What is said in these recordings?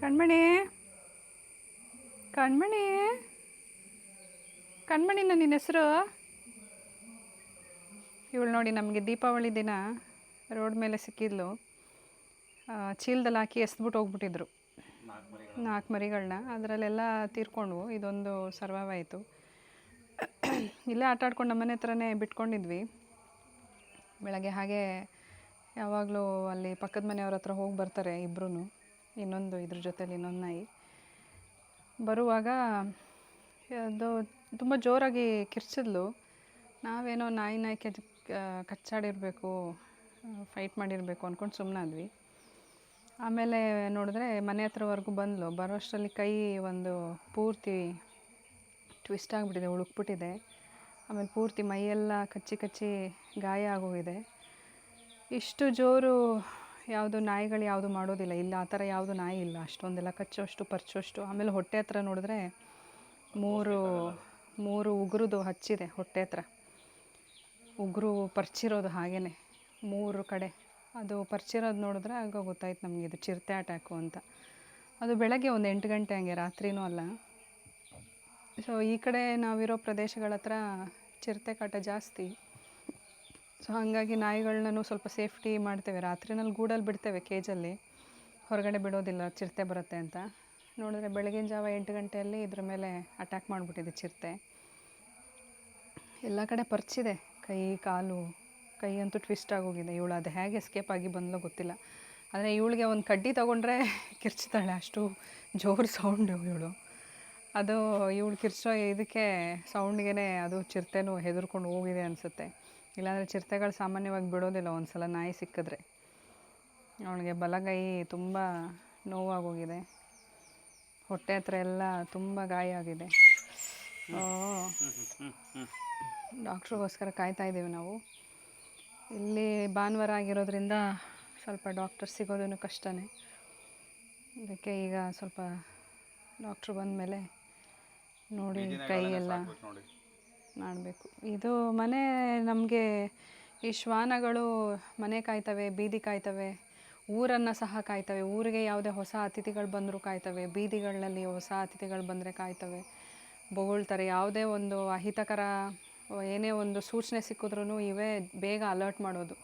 ಕಣ್ಮಣಿ. ಕಣ್ಮಣಿ. ಕಣ್ಮಣಿನ ನಿನ್ನ ಹೆಸರು? ಇವಳು ನೋಡಿ ನಮಗೆ ದೀಪಾವಳಿ ದಿನ ರೋಡ್ ಮೇಲೆ ಸಿಕ್ಕಿದ್ಲು. ಚೀಲದಲ್ಲಿ ಹಾಕಿ ಎಸ್ಬಿಟ್ಟು ಹೋಗ್ಬಿಟ್ಟಿದ್ರು. ನಾಲ್ಕು ಮರಿಗಳನ್ನ ಅದರಲ್ಲೆಲ್ಲ ತೀರ್ಕೊಂಡ್ವು. ಇದೊಂದು ಸರ್ವೈವ್ ಆಯಿತು. ಇಲ್ಲೇ ಆಟ ಆಡ್ಕೊಂಡು ನಮ್ಮನೆ ಹತ್ರನೇ ಬಿಟ್ಕೊಂಡಿದ್ವಿ. ಬೆಳಗ್ಗೆ ಹಾಗೆ ಯಾವಾಗಲೂ ಅಲ್ಲಿ ಪಕ್ಕದ ಮನೆಯವ್ರ ಹತ್ರ ಹೋಗಿ ಬರ್ತಾರೆ ಇಬ್ಬರೂ ಇನ್ನೊಂದು ಇದ್ರ ಜೊತೇಲಿ ಇನ್ನೊಂದು ನಾಯಿ. ಬರುವಾಗ ಅದು ತುಂಬ ಜೋರಾಗಿ ಕಿರ್ಚಿದ್ಲು. ನಾವೇನೋ ನಾಯಿ ನಾಯಿ ಕೆಜ್ ಕಚ್ಚಾಡಿರಬೇಕು ಫೈಟ್ ಮಾಡಿರಬೇಕು ಅಂದ್ಕೊಂಡು ಸುಮ್ಮನಾದ್ವಿ ಆಮೇಲೆ ನೋಡಿದ್ರೆ ಮನೆ ಹತ್ರವರೆಗೂ ಬಂದಳು ಬರೋಷ್ಟರಲ್ಲಿ ಕೈ ಒಂದು ಪೂರ್ತಿ ಟ್ವಿಸ್ಟ್ ಆಗಿಬಿಟ್ಟಿದೆ, ಉಳುಕ್ಬಿಟ್ಟಿದೆ. ಆಮೇಲೆ ಪೂರ್ತಿ ಮೈಯೆಲ್ಲ ಕಚ್ಚಿ ಕಚ್ಚಿ ಗಾಯ ಆಗೋಗಿದೆ. ಇಷ್ಟು ಜೋರು ಯಾವುದು ನಾಯಿಗಳು ಯಾವುದು ಮಾಡೋದಿಲ್ಲ. ಇಲ್ಲ, ಆ ಥರ ಯಾವುದು ನಾಯಿ ಇಲ್ಲ. ಅಷ್ಟೊಂದೆಲ್ಲ ಕಚ್ಚೋಷ್ಟು, ಪರ್ಚೋಷ್ಟು, ಆಮೇಲೆ ಹೊಟ್ಟೆ ಹತ್ರ ನೋಡಿದ್ರೆ ಮೂರು ಮೂರು ಉಗುರುದು ಹಚ್ಚಿದೆ ಹೊಟ್ಟೆ ಹತ್ರ. ಉಗುರು ಪರ್ಚಿರೋದು ಹಾಗೇ ಮೂರು ಕಡೆ. ಅದು ಪರ್ಚಿರೋದು ನೋಡಿದ್ರೆ ಆಗ ಗೊತ್ತಾಯ್ತು ನಮಗೆ ಇದು ಚಿರತೆ ಅಟ್ಯಾಕು ಅಂತ. ಅದು ಬೆಳಗ್ಗೆ ಒಂದು ಎಂಟು ಗಂಟೆ ಹಂಗೆ, ರಾತ್ರಿನೂ ಅಲ್ಲ. ಸೊ ಈ ಕಡೆ ನಾವಿರೋ ಪ್ರದೇಶಗಳ ಹತ್ರ ಚಿರತೆ ಕಾಟ ಜಾಸ್ತಿ. ಸೊ ಹಾಗಾಗಿ ನಾಯಿಗಳನ್ನೂ ಸ್ವಲ್ಪ ಸೇಫ್ಟಿ ಮಾಡ್ತೇವೆ. ರಾತ್ರಿನಲ್ಲಿ ಗೂಡಲ್ಲಿ ಬಿಡ್ತೇವೆ ಕೇಜಲ್ಲಿ ಹೊರಗಡೆ ಬಿಡೋದಿಲ್ಲ, ಚಿರತೆ ಬರುತ್ತೆ ಅಂತ. ನೋಡಿದ್ರೆ ಬೆಳಗಿನ ಜಾವ ಎಂಟು ಗಂಟೆಯಲ್ಲಿ ಇದ್ರ ಮೇಲೆ ಅಟ್ಯಾಕ್ ಮಾಡಿಬಿಟ್ಟಿದೆ ಚಿರತೆ. ಎಲ್ಲ ಕಡೆ ಪರ್ಚಿದೆ. ಕೈ, ಕಾಲು, ಕೈ ಅಂತೂ ಟ್ವಿಸ್ಟ್ ಆಗೋಗಿದೆ. ಇವಳು ಅದು ಹೇಗೆ ಎಸ್ಕೇಪ್ ಆಗಿ ಬಂದಲೋ ಗೊತ್ತಿಲ್ಲ. ಆದರೆ ಇವಳಿಗೆ ಒಂದು ಕಡ್ಡಿ ತೊಗೊಂಡ್ರೆ ಕಿರ್ಚ್ತಾಳೆ. ಅಷ್ಟು ಜೋರು ಸೌಂಡು ಇವಳು. ಅದು ಇವಳು ಕಿರ್ಚೋ ಇದಕ್ಕೆ ಸೌಂಡ್ಗೆ ಅದು ಚಿರತೆನೂ ಹೆದರ್ಕೊಂಡು ಹೋಗಿದೆ ಅನಿಸುತ್ತೆ. ಇಲ್ಲಾಂದರೆ ಚಿರತೆಗಳು ಸಾಮಾನ್ಯವಾಗಿ ಬಿಡೋದಿಲ್ಲ ಒಂದು ಸಲ ನಾಯಿ ಸಿಕ್ಕಿದ್ರೆ. ಅವಳಿಗೆ ಬಲಗೈ ತುಂಬ ನೋವಾಗೋಗಿದೆ. ಹೊಟ್ಟೆ ಹತ್ರ ಎಲ್ಲ ತುಂಬ ಗಾಯ ಆಗಿದೆ. ಓ ಡಾಕ್ಟ್ರಿಗೋಸ್ಕರ ಕಾಯ್ತಾ ಇದ್ದೀವಿ ನಾವು. ಇಲ್ಲಿ ಭಾನುವಾರ ಆಗಿರೋದ್ರಿಂದ ಸ್ವಲ್ಪ ಡಾಕ್ಟರ್ ಸಿಗೋದೂ ಕಷ್ಟನೇ. ಅದಕ್ಕೆ ಈಗ ಸ್ವಲ್ಪ ಡಾಕ್ಟ್ರು ಬಂದಮೇಲೆ ನೋಡಿ ಕೈ ಎಲ್ಲ ಮಾಡಬೇಕು. ಇದು ಮನೆ ನಮಗೆ ಈ ಶ್ವಾನಗಳು ಮನೆ ಕಾಯ್ತವೆ, ಬೀದಿ ಕಾಯ್ತವೆ, ಊರನ್ನು ಸಹ ಕಾಯ್ತವೆ. ಊರಿಗೆ ಯಾವುದೇ ಹೊಸ ಅತಿಥಿಗಳು ಬಂದರೂ ಕಾಯ್ತವೆ, ಬೀದಿಗಳಲ್ಲಿ ಹೊಸ ಅತಿಥಿಗಳು ಬಂದರೆ ಕಾಯ್ತವೆ. ಬೊಗಳ್ತಾರೆ. ಯಾವುದೇ ಒಂದು ಅಹಿತಕರ, ಏನೇ ಒಂದು ಸೂಚನೆ ಸಿಕ್ಕಿದ್ರೂ ಇವೇ ಬೇಗ ಅಲರ್ಟ್ ಮಾಡೋದು.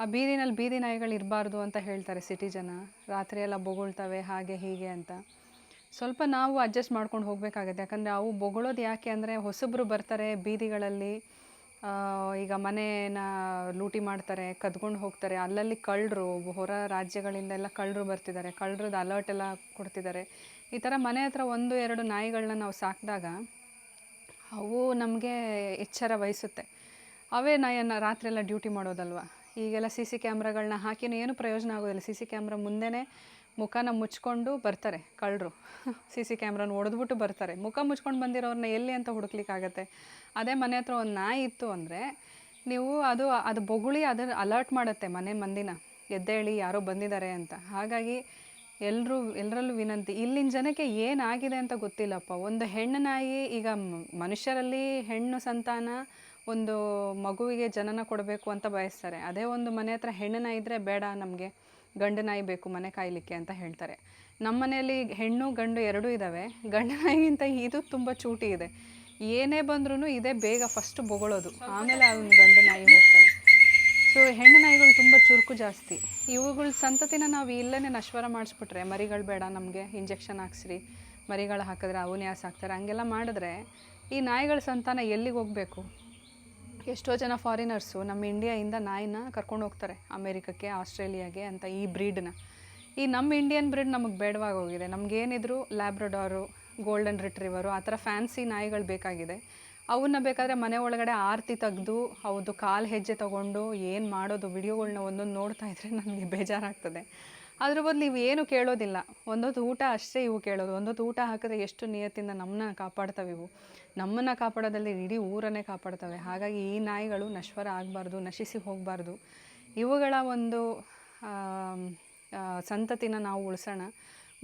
ಆ ಬೀದಿನಲ್ಲಿ ಬೀದಿ ನಾಯಿಗಳು ಇರಬಾರ್ದು ಅಂತ ಹೇಳ್ತಾರೆ ಸಿಟಿ ಜನ ರಾತ್ರಿ ಎಲ್ಲ ಬೊಗಳ್ತವೆ, ಹಾಗೆ ಹೀಗೆ ಅಂತ. ಸ್ವಲ್ಪ ನಾವು ಅಡ್ಜಸ್ಟ್ ಮಾಡ್ಕೊಂಡು ಹೋಗಬೇಕಾಗತ್ತೆ. ಯಾಕಂದರೆ ಅವು ಬೊಗಳೋದು ಯಾಕೆ ಅಂದರೆ ಹೊಸಬ್ರು ಬರ್ತಾರೆ ಬೀದಿಗಳಲ್ಲಿ ಈಗ ಮನೇನ ಲೂಟಿ ಮಾಡ್ತಾರೆ, ಕದ್ಕೊಂಡು ಹೋಗ್ತಾರೆ. ಅಲ್ಲಲ್ಲಿ ಕಳ್ಳರು, ಹೊರ ರಾಜ್ಯಗಳಿಂದೆಲ್ಲ ಕಳ್ಳರು ಬರ್ತಿದ್ದಾರೆ. ಕಳ್ಳರದ್ದು ಅಲರ್ಟ್ ಎಲ್ಲ ಕೊಡ್ತಿದ್ದಾರೆ. ಈ ಥರ ಮನೆ ಹತ್ರ ಒಂದು, ಎರಡು ನಾಯಿಗಳನ್ನ ನಾವು ಸಾಕಿದಾಗ ಅವು ನಮಗೆ ಎಚ್ಚರ ವಹಿಸುತ್ತೆ. ಅವೇ ನಾಯನ್ನ ರಾತ್ರಿ ಎಲ್ಲ ಡ್ಯೂಟಿ ಮಾಡೋದಲ್ವ? ಈಗೆಲ್ಲ ಸಿ ಸಿ ಕ್ಯಾಮ್ರಾಗಳನ್ನ ಹಾಕಿನೂ ಏನು ಪ್ರಯೋಜನ ಆಗೋದಿಲ್ಲ. ಸಿ ಸಿ ಕ್ಯಾಮ್ರಾ ಮುಂದೆನೇ ಮುಖನ ಮುಚ್ಕೊಂಡು ಬರ್ತಾರೆ ಕಳ್ಳರು. ಸಿ ಸಿ ಕ್ಯಾಮ್ರಾನ ಹೊಡೆದ್ಬಿಟ್ಟು ಬರ್ತಾರೆ. ಮುಖ ಮುಚ್ಕೊಂಡು ಬಂದಿರೋರನ್ನ ಎಲ್ಲಿ ಅಂತ ಹುಡುಕ್ಲಿಕ್ಕಾಗತ್ತೆ? ಅದೇ ಮನೆ ಹತ್ರ ಒಂದು ನಾಯಿ ಇತ್ತು ಅಂದರೆ ನೀವು ಅದು ಅದು ಬೊಗುಳಿ ಅದನ್ನು ಅಲರ್ಟ್ ಮಾಡುತ್ತೆ ಮನೆ ಮಂದಿನ. ಎದ್ದೇಳಿ ಯಾರೋ ಬಂದಿದ್ದಾರೆ ಅಂತ. ಹಾಗಾಗಿ ಎಲ್ಲರೂ ಎಲ್ಲರಲ್ಲೂ ವಿನಂತಿ. ಇಲ್ಲಿನ ಜನಕ್ಕೆ ಏನಾಗಿದೆ ಅಂತ ಗೊತ್ತಿಲ್ಲಪ್ಪ. ಒಂದು ಹೆಣ್ಣು ನಾಯಿ ಈಗ ಮನುಷ್ಯರಲ್ಲಿ ಹೆಣ್ಣು ಸಂತಾನ ಒಂದು ಮಗುವಿಗೆ ಜನನ ಕೊಡಬೇಕು ಅಂತ ಬಯಸ್ತಾರೆ. ಅದೇ ಒಂದು ಮನೆ ಹತ್ರ ಹೆಣ್ಣು ನಾಯಿ ಇದ್ದರೆ ಬೇಡ, ನಮಗೆ ಗಂಡು ನಾಯಿ ಬೇಕು, ಮನೆ ಕಾಯಲಿಕ್ಕೆ ಅಂತ ಹೇಳ್ತಾರೆ. ನಮ್ಮ ಮನೆಯಲ್ಲಿ ಹೆಣ್ಣು, ಗಂಡು ಎರಡೂ ಇದ್ದಾವೆ ಗಂಡು ನಾಯಿಗಿಂತ ಇದು ತುಂಬ ಚೂಟಿ ಇದೆ. ಏನೇ ಬಂದ್ರೂ ಇದೇ ಬೇಗ ಫಸ್ಟ್ ಬೊಗಳೋದು. ಆಮೇಲೆ ಅವನು ಗಂಡು ನಾಯಿ ಹೋಗ್ತಾನೆ. ಸೊ ಹೆಣ್ಣು ನಾಯಿಗಳು ತುಂಬ ಚುರುಕು ಜಾಸ್ತಿ. ಇವುಗಳ ಸಂತತಿನ ನಾವು ಇಲ್ಲೇ ನಶ್ವರ ಮಾಡಿಸ್ಬಿಟ್ರೆ, ಮರಿಗಳು ಬೇಡ ನಮಗೆ ಇಂಜೆಕ್ಷನ್ ಹಾಕ್ಸ್ರಿ, ಮರಿಗಳು ಹಾಕಿದ್ರೆ ಅವನೇ ಹಾಸಾಕ್ತಾರೆ ಹಂಗೆಲ್ಲ ಮಾಡಿದ್ರೆ ಈ ನಾಯಿಗಳ ಸಂತಾನ ಎಲ್ಲಿಗೆ ಹೋಗಬೇಕು? ಎಷ್ಟೋ ಜನ ಫಾರಿನರ್ಸು ನಮ್ಮ ಇಂಡಿಯಾಯಿಂದ ನಾಯಿನ ಕರ್ಕೊಂಡು ಹೋಗ್ತಾರೆ ಅಮೇರಿಕಕ್ಕೆ, ಆಸ್ಟ್ರೇಲಿಯಾಗೆ ಅಂತ ಈ ಬ್ರೀಡ್ನ ಈ ನಮ್ಮ ಇಂಡಿಯನ್ ಬ್ರೀಡ್ ನಮಗೆ ಬೇಡವಾಗಿ ಹೋಗಿದೆ. ನಮಗೇನಿದ್ರು ಲ್ಯಾಬ್ರಡಾರು ಗೋಲ್ಡನ್ ರಿಟ್ರಿವರು ಆ ಥರ ಫ್ಯಾನ್ಸಿ ನಾಯಿಗಳು ಬೇಕಾಗಿದೆ. ಅವನ್ನ ಬೇಕಾದರೆ ಮನೆ ಒಳಗಡೆ ಆರತಿ ತೆಗೆದು ಹೌದು ಕಾಲು ಹೆಜ್ಜೆ ತೊಗೊಂಡು ಏನು ಮಾಡೋದು, ವಿಡಿಯೋಗಳ್ನ ಒಂದೊಂದು ನೋಡ್ತಾ ಇದ್ರೆ ನನಗೆ ಬೇಜಾರಾಗ್ತದೆ. ಅದ್ರ ಬದಲು ಇವು ಏನು ಕೇಳೋದಿಲ್ಲ. ಒಂದೊತ್ತು ಊಟ ಅಷ್ಟೇ ಇವು ಕೇಳೋದು. ಒಂದೊತ್ತು ಊಟ ಹಾಕಿದ್ರೆ ಎಷ್ಟು ನಿಯತ್ತಿಂದ ನಮ್ಮನ್ನ ಕಾಪಾಡ್ತವೆ ಇವು. ನಮ್ಮನ್ನು ಕಾಪಾಡೋದಲ್ಲಿ ಇಡೀ ಊರನ್ನೇ ಕಾಪಾಡ್ತವೆ. ಹಾಗಾಗಿ ಈ ನಾಯಿಗಳು ನಶ್ವರ ಆಗಬಾರ್ದು, ನಶಿಸಿ ಹೋಗಬಾರ್ದು. ಇವುಗಳ ಒಂದು ಸಂತತಿನ ನಾವು ಉಳಿಸೋಣ.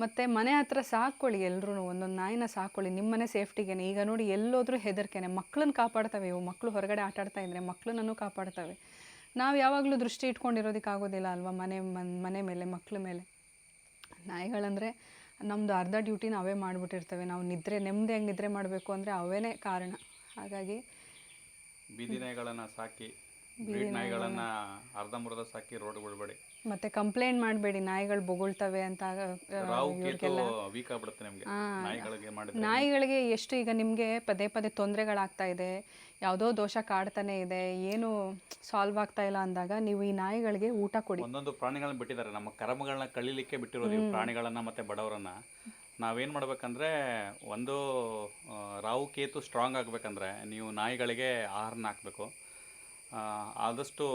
ಮತ್ತು ಮನೆ ಹತ್ರ ಸಾಕ್ಕೊಳ್ಳಿ ಎಲ್ಲರೂ ಒಂದೊಂದು ನಾಯಿನ ಸಾಕ್ಕೊಳ್ಳಿ. ನಿಮ್ಮನೆ ಸೇಫ್ಟಿಗೇನೆ. ಈಗ ನೋಡಿ ಎಲ್ಲೋದ್ರೂ ಹೆದರ್ಕೆನೆ. ಮಕ್ಕಳನ್ನ ಕಾಪಾಡ್ತವೆ ಇವು. ಮಕ್ಕಳು ಹೊರಗಡೆ ಆಟಾಡ್ತಾ ಇದ್ದರೆ ಮಕ್ಕಳನ್ನೂ ಕಾಪಾಡ್ತವೆ. ನಾವು ಯಾವಾಗಲೂ ದೃಷ್ಟಿ ಇಟ್ಕೊಂಡಿರೋದಕ್ಕೆ ಆಗೋದಿಲ್ಲ ಅಲ್ವಾ? ಮನೆ ಮನ್- ಮೇಲೆ ಮಕ್ಕಳ ಮೇಲೆ. ನಾಯಿಗಳಂದರೆ ನಮ್ಮದು ಅರ್ಧ ಡ್ಯೂಟಿ ನಾವೇ ಮಾಡಿಬಿಟ್ಟಿರ್ತೇವೆ. ನಾವು ನಿದ್ರೆ ನೆಮ್ಮದಿಯಾಗಿ ನಿದ್ರೆ ಮಾಡಬೇಕು ಅಂದರೆ ಅವೇನೇ ಕಾರಣ. ಹಾಗಾಗಿ ಬೀದಿ ನಾಯಿಗಳನ್ನು ಸಾಕಿ ಬೀಡ್ ಅರ್ಧ ಅರ್ಧಂಬರ್ಧ ಸಾಕಿ ರೋಡ್ ಬಿಡಬೇಡಿ ಮತ್ತೆ ಕಂಪ್ಲೇಂಟ್ ಮಾಡಬೇಡಿ ನಾಯಿಗಳು ಬೊಗಳ್ತವೆ ಅಂತ ರಾವು ವೀಕ್ ಆಗ್ಬಿಡುತ್ತೆ ನಿಮಗೆ. ನಾಯಿಗಳಿಗೆ ಮಾಡಿದ್ರೆ. ನಾಯಿಗಳಿಗೆ ಎಷ್ಟು ಈಗ ನಿಮಗೆ ಪದೇ ಪದೇ ತೊಂದರೆಗಳಾಗ್ತಾ ಇದೆ ಯಾವುದೋ ದೋಷ ಕಾಡ್ತಾನೆ ಇದೆ ಏನು ಸಾಲ್ವ್ ಆಗ್ತಾ ಇಲ್ಲ ಅಂದಾಗ ನೀವು ಈ ನಾಯಿಗಳಿಗೆ ಊಟ ಕೊಡಿ. ಒಂದೊಂದು ಪ್ರಾಣಿಗಳನ್ನ ಬಿಟ್ಟಿದ್ದಾರೆ. ನಮ್ಮ ಕರ್ಮಗಳನ್ನ ಕಳಿಲಿಕ್ಕೆ ಬಿಟ್ಟಿರೋದು ಈ ಪ್ರಾಣಿಗಳನ್ನ ಮತ್ತೆ ಬಡವರನ್ನ. ನಾವೇನ್ ಮಾಡ್ಬೇಕಂದ್ರೆ ಒಂದು ರಾಹು ರಾವು ಕೇತು ಸ್ಟ್ರಾಂಗ್ ಆಗ್ಬೇಕಂದ್ರೆ ನೀವು ನಾಯಿಗಳಿಗೆ ಆಹಾರನ ಹಾಕಬೇಕು. ಆದಷ್ಟು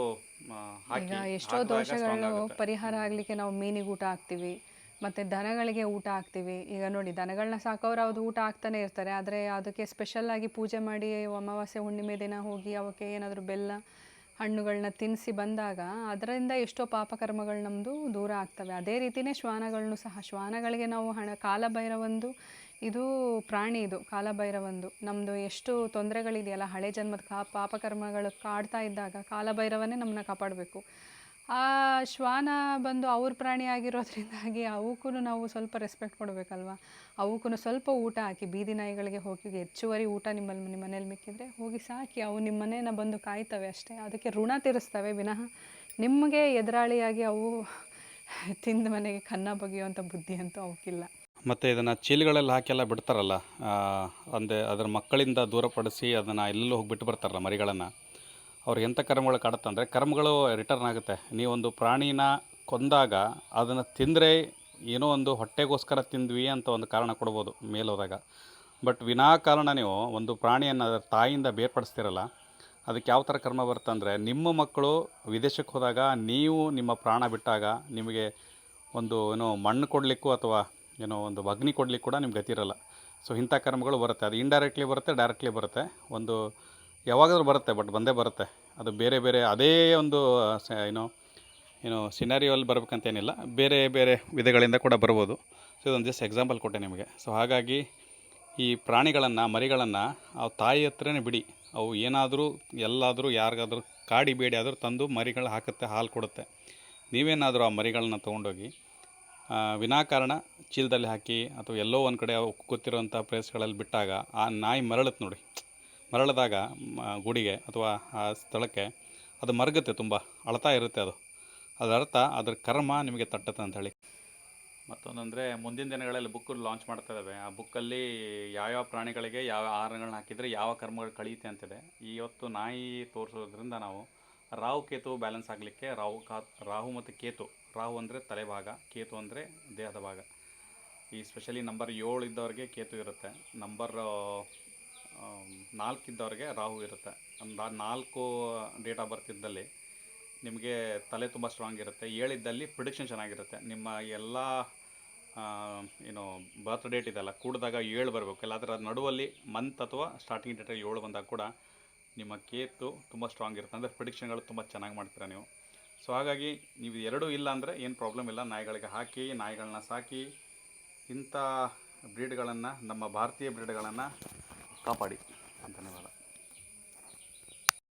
ಹಾಕಿ. ಈಗ ಎಷ್ಟೋ ದೋಷಗಳು ಪರಿಹಾರ ಆಗಲಿಕ್ಕೆ ನಾವು ಮೀನಿಗೆ ಊಟ ಹಾಕ್ತೀವಿ ಮತ್ತೆ ದನಗಳಿಗೆ ಊಟ ಹಾಕ್ತೀವಿ. ಈಗ ನೋಡಿ ದನಗಳನ್ನ ಸಾಕೋರು ಅದು ಊಟ ಹಾಕ್ತಾನೆ ಇರ್ತಾರೆ ಆದರೆ ಅದಕ್ಕೆ ಸ್ಪೆಷಲ್ ಆಗಿ ಪೂಜೆ ಮಾಡಿ ಅಮಾವಾಸ್ಯೆ ಹುಣ್ಣಿಮೆ ದಿನ ಹೋಗಿ ಅವಕ್ಕೆ ಏನಾದರೂ ಬೆಲ್ಲ ಹಣ್ಣುಗಳನ್ನ ತಿನ್ನಿಸಿ ಬಂದಾಗ ಅದರಿಂದ ಎಷ್ಟೋ ಪಾಪಕರ್ಮಗಳು ನಮ್ಮದು ದೂರ ಆಗ್ತವೆ. ಅದೇ ರೀತಿಯೇ ಶ್ವಾನಗಳನ್ನು ಸಹ ಶ್ವಾನಗಳಿಗೆ ನಾವು ಹಣ ಕಾಲಭೈರವಂದು ಇದು ಪ್ರಾಣಿ ಇದು, ಕಾಲಭೈರವಂದು. ನಮ್ಮದು ಎಷ್ಟು ತೊಂದರೆಗಳಿದೆಯಲ್ಲ, ಹಳೆ ಜನ್ಮದ ಕಾ, ಪಾಪಕರ್ಮಗಳು ಕಾಡ್ತಾ ಇದ್ದಾಗ ಕಾಲಭೈರವನ್ನೇ ನಮ್ಮನ್ನ ಕಾಪಾಡಬೇಕು. ಆ ಶ್ವಾನ ಬಂದು ಅವ್ರ ಪ್ರಾಣಿ ಆಗಿರೋದ್ರಿಂದಾಗಿ ಅವಕ್ಕೂ ನಾವು ಸ್ವಲ್ಪ ರೆಸ್ಪೆಕ್ಟ್ ಕೊಡಬೇಕಲ್ವಾ? ಅವಕ್ಕೂ ಸ್ವಲ್ಪ ಊಟ ಹಾಕಿ, ಬೀದಿ ನಾಯಿಗಳಿಗೆ ಹೋಗಿ ಹೆಚ್ಚುವರಿ ಊಟ ನಿಮ್ಮಲ್ಲಿ ನಿಮ್ಮ ಮನೇಲಿ ಮಿಕ್ಕಿದ್ರೆ ಹೋಗಿ ಸಾಕಿ, ಅವು ನಿಮ್ಮ ಮನೇನ ಬಂದು ಕಾಯ್ತವೆ ಅಷ್ಟೇ. ಅದಕ್ಕೆ ಋಣ ತೀರಿಸ್ತವೆ ವಿನಃ ನಿಮಗೆ ಎದುರಾಳಿಯಾಗಿ ಅವು ತಿಂದ ಮನೆಗೆ ಕನ್ನ ಬಗೆಯುವಂಥ ಬುದ್ಧಿ ಅಂತೂ ಅವಕ್ಕಿಲ್ಲ. ಮತ್ತು ಇದನ್ನು ಚೀಲಗಳಲ್ಲಿ ಹಾಕೆಲ್ಲ ಬಿಡ್ತಾರಲ್ಲ ಅಂದರೆ ಅದರ ಮಕ್ಕಳಿಂದ ದೂರಪಡಿಸಿ ಅದನ್ನು ಎಲ್ಲೆಲ್ಲೂ ಹೋಗಿ ಬಿಟ್ಟು ಬರ್ತಾರಲ್ಲ ಮರಿಗಳನ್ನು. ಅವ್ರಿಗೆ ಎಂಥ ಕರ್ಮಗಳು ಕಾಡುತ್ತಂದರೆ ಕರ್ಮಗಳು ರಿಟರ್ನ್ ಆಗುತ್ತೆ. ನೀವೊಂದು ಪ್ರಾಣಿನ ಕೊಂದಾಗ ಅದನ್ನು ತಿಂದರೆ ಏನೋ ಒಂದು ಹೊಟ್ಟೆಗೋಸ್ಕರ ತಿಂದ್ವಿ ಅಂತ ಒಂದು ಕಾರಣ ಕೊಡ್ಬೋದು ಮೇಲೋದಾಗ. ಬಟ್ ವಿನಾಕಾರಣ ನೀವು ಒಂದು ಪ್ರಾಣಿಯನ್ನು ಅದರ ತಾಯಿಯಿಂದ ಬೇರ್ಪಡಿಸ್ತಿರಲ್ಲ, ಅದಕ್ಕೆ ಯಾವ ಥರ ಕರ್ಮ ಬರುತ್ತೆ ಅಂದರೆ, ನಿಮ್ಮ ಮಕ್ಕಳು ವಿದೇಶಕ್ಕೆ ಹೋದಾಗ ನೀವು ನಿಮ್ಮ ಪ್ರಾಣ ಬಿಟ್ಟಾಗ ನಿಮಗೆ ಒಂದು ಏನೋ ಮಣ್ಣು ಕೊಡಲಿಕ್ಕೂ ಅಥವಾ ಏನೋ ಒಂದು ಅಗ್ನಿ ಕೊಡಲಿಕ್ಕೆ ಕೂಡ ನಿಮ್ಗೆ ಗತಿ ಇರಲ್ಲ. ಸೊ ಇಂಥ ಕರ್ಮಗಳು ಬರುತ್ತೆ. ಅದು ಇಂಡೈರೆಕ್ಟ್ಲಿ ಬರುತ್ತೆ ಡೈರೆಕ್ಟ್ಲಿ ಬರುತ್ತೆ. ಒಂದು ಯಾವಾಗಾದ್ರೂ ಬರುತ್ತೆ ಬಟ್ ಬಂದೇ ಬರುತ್ತೆ. ಅದು ಬೇರೆ ಬೇರೆ, ಅದೇ ಒಂದು ಏನೋ, ಏನು ಸಿನಾರಿಯೋಲ್ಲಿ ಬರಬೇಕಂತೇನಿಲ್ಲ. ಬೇರೆ ಬೇರೆ ವಿಧಗಳಿಂದ ಕೂಡ ಬರ್ಬೋದು. ಸೊ ಇದೊಂದು ಜಸ್ಟ್ ಎಕ್ಸಾಂಪಲ್ ಕೊಟ್ಟೆ ನಿಮಗೆ. ಸೊ ಹಾಗಾಗಿ ಈ ಪ್ರಾಣಿಗಳನ್ನು, ಮರಿಗಳನ್ನು ಅವು ತಾಯಿ ಹತ್ರನೇ ಬಿಡಿ. ಅವು ಏನಾದರೂ, ಎಲ್ಲಾದರೂ, ಯಾರಿಗಾದರೂ ಕಾಡಿ ಬೇಡಿ ಆದರೂ ತಂದು ಮರಿಗಳು ಹಾಕುತ್ತೆ, ಹಾಲು ಕೊಡುತ್ತೆ. ನೀವೇನಾದರೂ ಆ ಮರಿಗಳನ್ನ ತೊಗೊಂಡೋಗಿ ವಿನಾಕಾರಣ ಚೀಲದಲ್ಲಿ ಹಾಕಿ ಅಥವಾ ಎಲ್ಲೋ ಒಂದು ಕಡೆ ಅವು ಕೂತಿರೋಂಥ ಪ್ಲೇಸ್ಗಳಲ್ಲಿ ಬಿಟ್ಟಾಗ ಆ ನಾಯಿ ಮರಳುತ್ತೆ ನೋಡಿ. ಮರಳಿದಾಗ ಗುಡಿಗೆ ಅಥವಾ ಆ ಸ್ಥಳಕ್ಕೆ ಅದು ಮರಗುತ್ತೆ ತುಂಬ, ಅಳ್ತಾ ಇರುತ್ತೆ ಅದು. ಅದರ ಅರ್ಥ ಅದ್ರ ಕರ್ಮ ನಿಮಗೆ ತಟ್ಟತ್ತೆ ಅಂತ ಹೇಳಿ. ಮತ್ತೊಂದಂದರೆ ಮುಂದಿನ ದಿನಗಳಲ್ಲಿ ಬುಕ್ ಲಾಂಚ್ ಮಾಡ್ತಾ ಇದ್ದಾವೆ ಆ ಬುಕ್ಕಲ್ಲಿ ಯಾವ್ಯಾವ ಪ್ರಾಣಿಗಳಿಗೆ ಯಾವ ಆಹಾರಗಳನ್ನ ಹಾಕಿದರೆ ಯಾವ ಕರ್ಮಗಳು ಕಳೀತೆ ಅಂತಿದೆ. ಇವತ್ತು ನಾಯಿ ತೋರಿಸೋದ್ರಿಂದ ನಾವು ರಾಹು ಕೇತು ಬ್ಯಾಲೆನ್ಸ್ ಆಗಲಿಕ್ಕೆ ರಾಹು ಕಾ, ರಾಹು ಮತ್ತು ಕೇತು ರಾಹು ಅಂದರೆ ತಲೆಭಾಗ, ಕೇತು ಅಂದರೆ ದೇಹದ ಭಾಗ. ಈ ಸ್ಪೆಷಲಿ ನಂಬರ್ ಏಳು ಇದ್ದವ್ರಿಗೆ ಕೇತು ಇರುತ್ತೆ. ನಂಬರ್ ನಾಲ್ಕು ಇದ್ದವ್ರಿಗೆ ರಾಹು ಇರುತ್ತೆ. ನಾಲ್ಕು ಡೇಟ್ ಆಫ್ ಬರ್ತ್ ಇದ್ದಲ್ಲಿ ನಿಮಗೆ ತಲೆ ತುಂಬ ಸ್ಟ್ರಾಂಗ್ ಇರುತ್ತೆ. ಏಳಿದ್ದಲ್ಲಿ ಪ್ರಿಡಿಕ್ಷನ್ ಚೆನ್ನಾಗಿರುತ್ತೆ. ನಿಮ್ಮ ಎಲ್ಲ ಏನು ಬರ್ತ್ ಡೇಟ್ ಇದೆಲ್ಲ ಕೂಡಿದಾಗ ಏಳು ಬರಬೇಕು. ಇಲ್ಲಾಂದ್ರೆ ಅದು ನಡುವಲ್ಲಿ ಮಂತ್ ಅಥವಾ ಸ್ಟಾರ್ಟಿಂಗ್ ಡೇಟಲ್ಲಿ ಏಳು ಬಂದಾಗ ಕೂಡ ನಿಮ್ಮ ಕೇತು ತುಂಬ ಸ್ಟ್ರಾಂಗ್ ಇರುತ್ತೆ. ಅಂದರೆ ಪ್ರಿಡಿಕ್ಷನ್ಗಳು ತುಂಬ ಚೆನ್ನಾಗಿ ಮಾಡ್ತೀರಾ ನೀವು. ಸೊ ಹಾಗಾಗಿ ನೀವು ಎರಡೂ ಇಲ್ಲ ಅಂದರೆ ಏನು ಪ್ರಾಬ್ಲಮ್ ಇಲ್ಲ. ನಾಯಿಗಳಿಗೆ ಹಾಕಿ, ನಾಯಿಗಳನ್ನ ಸಾಕಿ, ಇಂಥ ಬ್ರೀಡ್ಗಳನ್ನು ನಮ್ಮ ಭಾರತೀಯ ಬ್ರೀಡ್ಗಳನ್ನು ಕಾಪಾಡಿ. ಧನ್ಯವಾದ.